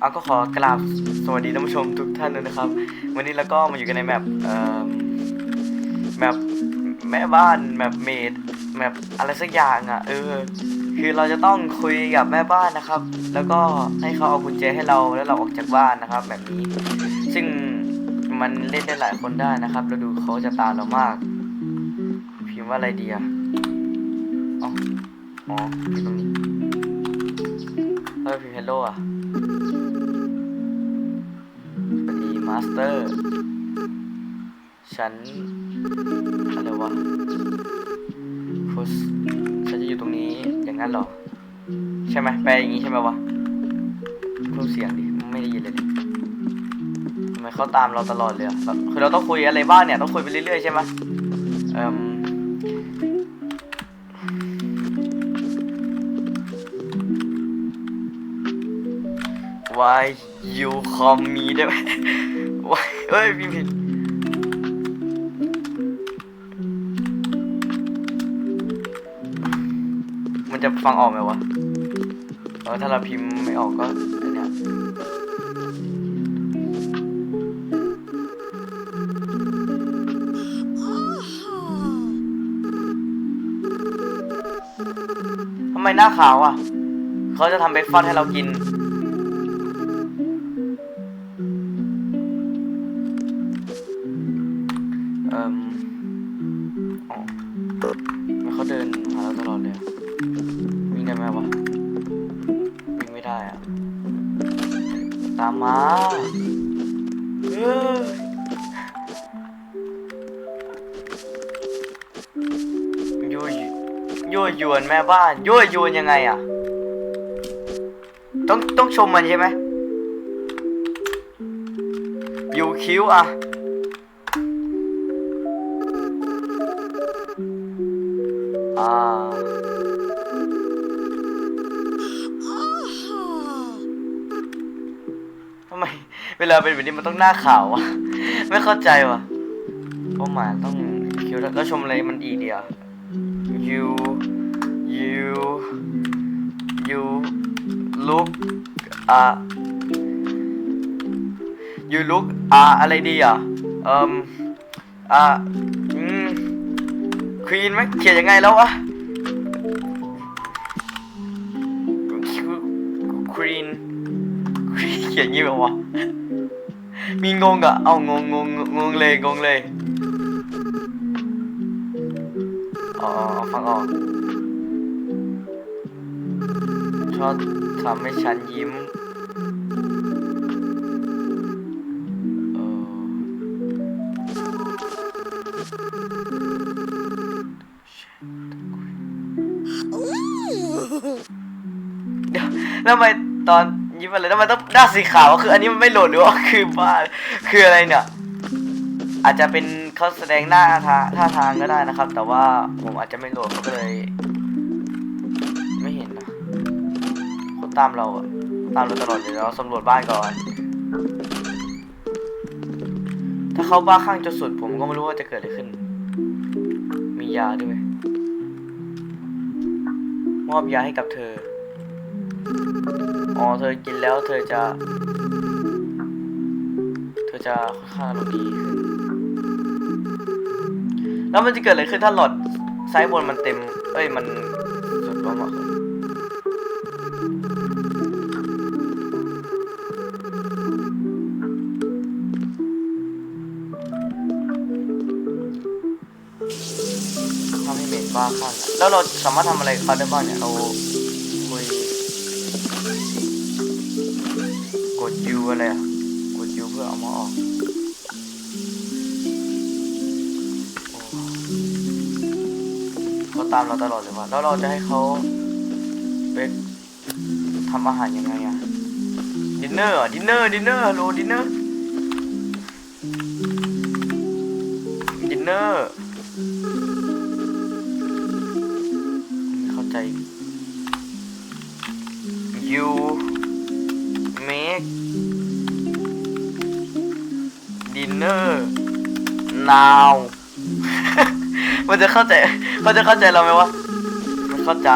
เอาก็ขอกราบสวัสดีท่านผู้ชมทุกท่านด้วยนะครับ วันนี้เราก็มาอยู่กันในแมปเอ่อแมปแม่บ้านแมปเมดแมปอะไรสักอย่างอะเออ คือเราจะต้องคุยกับแม่บ้านนะครับ แล้วก็ให้เขาเอากุญแจให้เราแล้วเราออกจากบ้านนะครับ แบบนี้ ซึ่งมันเล่นได้หลายคนได้นะครับแล้วดูเขาจะตามเรามาก พิมพ์ว่าอะไรดีอะอ๋ออ๋อพิมพ์ตรงนี้เออพิมพ์ hello อะ มาสเตอร์ ฉันอะไรวะฟุสฉันจะอยู่ตรงนี้อย่างนั้นหรอ ใช่ไหมแปลอย่างนี้ใช่ไหมวะพูดเสียงดิ ไม่ได้ยินเลยดิทำไมเขาตามเราตลอดเลยคือเราต้องคุยอะไรบ้างเนี่ย ต้องคุยไปเรื่อยๆใช่ไหมเอ่ม Why you call me ได้ไหม เอ้ยพิมพ์ผิดมันจะฟังออกไหมวะเออถ้าเราพิมพ์ไม่ออกก็เนี้ยทำไมหน้าขาวอะ เขาจะทำเบรกฟาสต์ให้เรากิน ยั่วยวนแม่บ้านยั่วยวนยังไงอะต้องต้องชมมันใช่ไหมอยู่คิ้วอะอ่าทำไมเวลาเป็นแบบนี้มันต้องหน้าขาววะ ไม่เข้าใจวะเพราะหมาต้องคิวแล้วแล้วชมอะไรมันอีเดียว you you you look อ่า you look อ่าอะไรดีอะเอ่มอ่าอืมควีนไหมเขียนยังไงแล้ววะควีนควีนเขียนยี่แบบวะมีงงอะเอางงงงงงเลยงงเลย อ๋อฟังออกชอบทำให้ฉันยิ้มเออเดี๋ยวแล้วทำไมตอนยิ้มอะไรแล้วทำไมต้องหน้าสีขาวอะคืออันนี้มันไม่โหลดหรือว่าคือบ้าคืออะไรเนี่ย อาจจะเป็นเขาแสดงหน้าท่าท่าทางก็ได้นะครับ แต่ว่าผมอาจจะไม่โหลดก็เลย ไม่เห็นนะเขาตามเราอะตามเราตลอดเลยเราสำรวจบ้านก่อน ถ้าเขาบ้าข้างจนสุด ผมก็ไม่รู้ว่าจะเกิดอะไรขึ้น มียาด้วยมอบยาให้กับเธอ อ๋อ เธอกินแล้วเธอจะ เธอจะค่อนข้างอาดีขึ้น แล้วมันจะเกิดอะไรขึ้นถ้าหลอดซ้ายบนมันเต็ม เอ้ยมันสุดลงอะทำให้เมดบ้าข้างแล้วเราสามารถทำอะไรเขาได้บ้างเนี่ยเราคุยกด U อะไรอะ เขาตามเราตลอดเลยว่ะแล้วเราจะให้เขาไปทำอาหารยังไงอะดินเนอร์ดินเนอร์ดินเนอร์โลดินเนอร์ดินเนอร์ไม่เข้าใจ you make dinner now มันจะเข้าใจมันจะเข้าใจเราไหมวะไม่เข้าใจ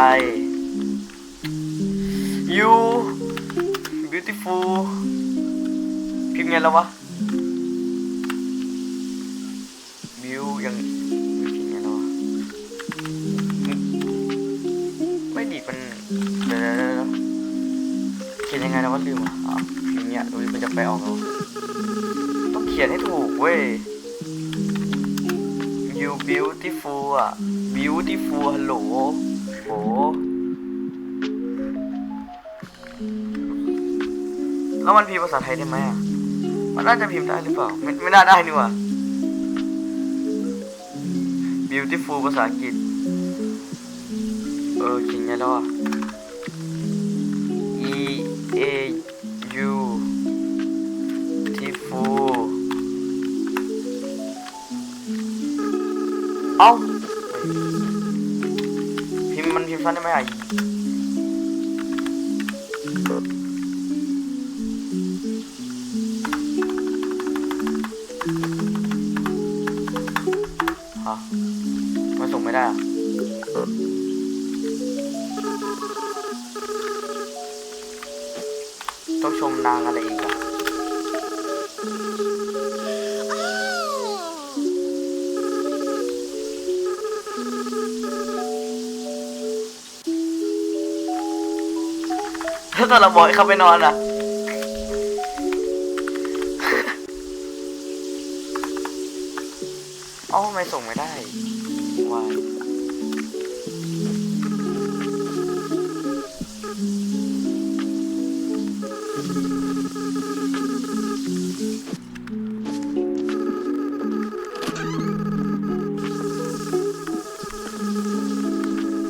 you beautiful พิมพ์ไงแล้ววะบิวยังไม่พิมพ์ไงแล้ววะไม่ดีมันเดี๋ยวเดี๋ยวเขียนยังไงนะวะลืมอะอ้าวพิมพ์เนี้ยดูดิมันจะไปออกแล้วต้องเขียนให้ถูกเว้ย you beautiful อะ beautiful ฮัลโหลโหแล้วมันพิมพ์ภาษาไทยได้ไหมอะมันน่าจะพิมพ์ได้หรือเปล่า ไม่ไม่น่าได้นี่ว่า beautiful ภาษาอังกฤษ เออเขียนไงแล้วอะ e a เอ้าพิมพ์มันพิมพ์สั้นได้ไหมไอะฮะมันส่งไม่ได้อะต้องชมนางอะไรอีกอะ ถ้าตอนเราบอกให้เขาไปนอนอะเอ้าทำไมส่งไม่ได้วาย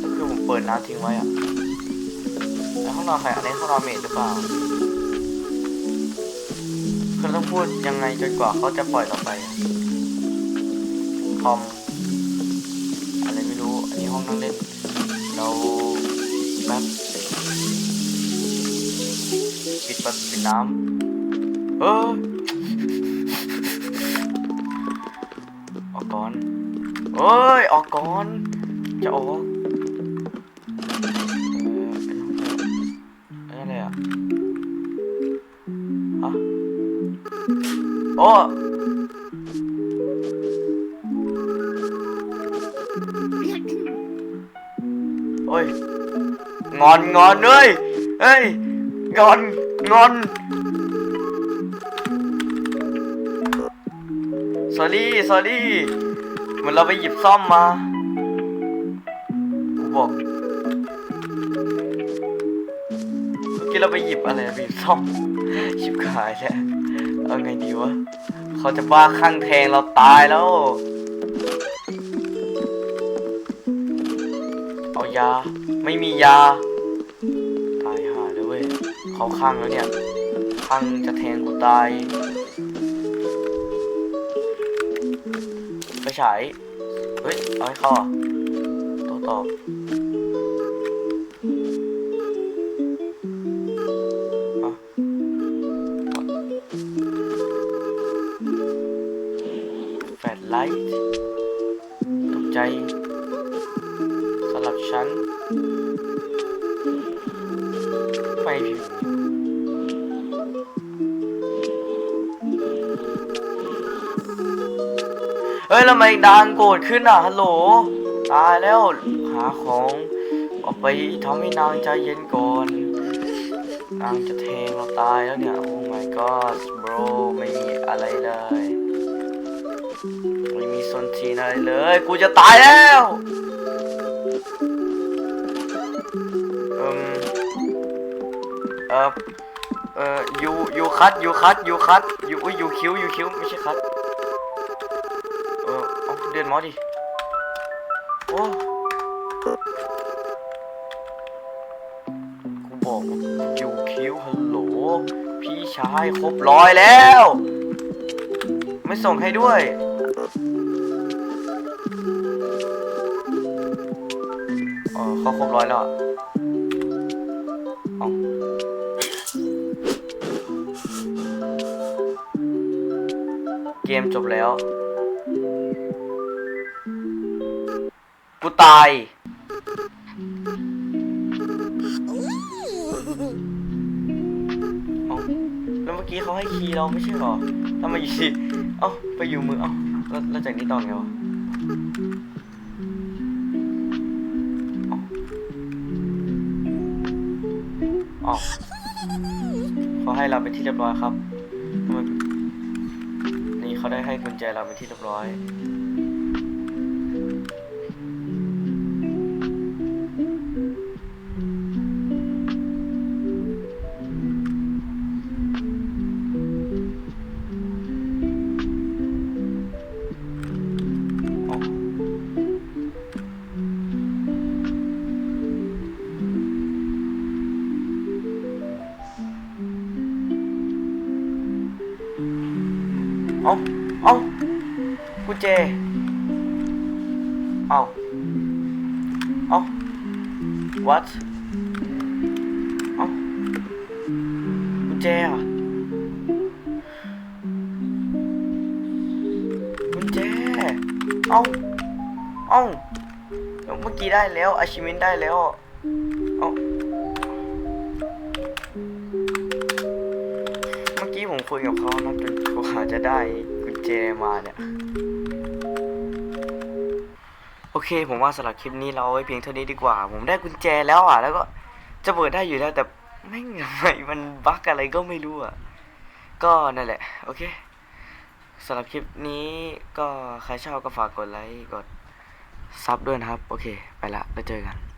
ก็คือผมเปิดน้ำทิ้งไว้อะแล้ วห้องนอนใครอันนี้ห้องนอนเมดหรือเปล่าคือเราต้องพูดยังไงจนกว่าเขาจะปล่อยเราไปคอมอะไรไม่รู้ อันนี้ห้องนั่งเล่น เราแป๊บปิดประตูน้ำเออออกก่อนเอ้ย ออกก่อน จะออก งอนงอนเอ้ยเอ้ยงอนงอนสอรี่สอรี่เหมือนเราไปหยิบซ่อมมากูบอกเมื่อกี้เราไปหยิบอะไรไปหยิบซ่อมชิบขายแล้วเอาไงดีวะเขาจะบ้าข้างแทงเราตายแล้ว ยา ไม่มียา ตายห่าเลยเว้ยเขาข้างแล้วเนี่ยข้างจะแทงกูตายไปฉายเฮ้ยเอาให้เข้าอะโตตอบ เฮ้ยทำไมดังโกรธขึ้นอะฮัลโหลตายแล้วหาของออกไปทำให้นางใจเย็นก่อนนางจะแทงเราตายแล้วเนี่ยโอ้ my god bro ไม่มีอะไรเลยไม่มีสนทีนอะไรเลย กูจะตายแล้วอิมเออเออยูยูคัดยูคัดยูคัดยูอุ้ยยูคิ้วยูคิ้วไม่ใช่คัด เอาเดือนหมอดิโอ้กูบอกยูคิ้วฮัลโหลพี่ชายครบร้อยแล้ว ไม่ส่งให้ด้วยเออเขาครบร้อยแล้วอะเอเกมจบแล้ว กูตาย เอาแล้วเมื่อกี้เขาให้คีย์เราไม่ใช่หรอทำไมอยู่ดีเอ้าไปอยู่มือเอ้าแล้วแล้วจากนี้ต่อไงวะเอ้าอ๋อเขาให้เราเป็นที่เรียบร้อยครับทำไมนี่เขาได้ให้กุญแจเราเป็นที่เรียบร้อย เอาเอากุญแจเอาเอา what เอากุญแจอะกุญแจเอาเอาเมื่อกี้ได้แล้วอาชิมินได้แล้ว คุยกับเขานะจนกว่าจะได้กุญแจมาเนี่ย โอเค ผมว่าสำหรับคลิปนี้เราเอาไว้เพียงเท่านี้ดีกว่า ผมได้กุญแจแล้วอะ แล้วก็จะเปิดได้อยู่แล้วแต่ไม่ทำไมมันบั๊กอะไรก็ไม่รู้อะ ก็นั่นแหละ โอเคสำหรับคลิปนี้ก็ใครชอบก็ฝากกดไลค์กดซับด้วยนะครับ โอเค ไปละแล้วเจอกัน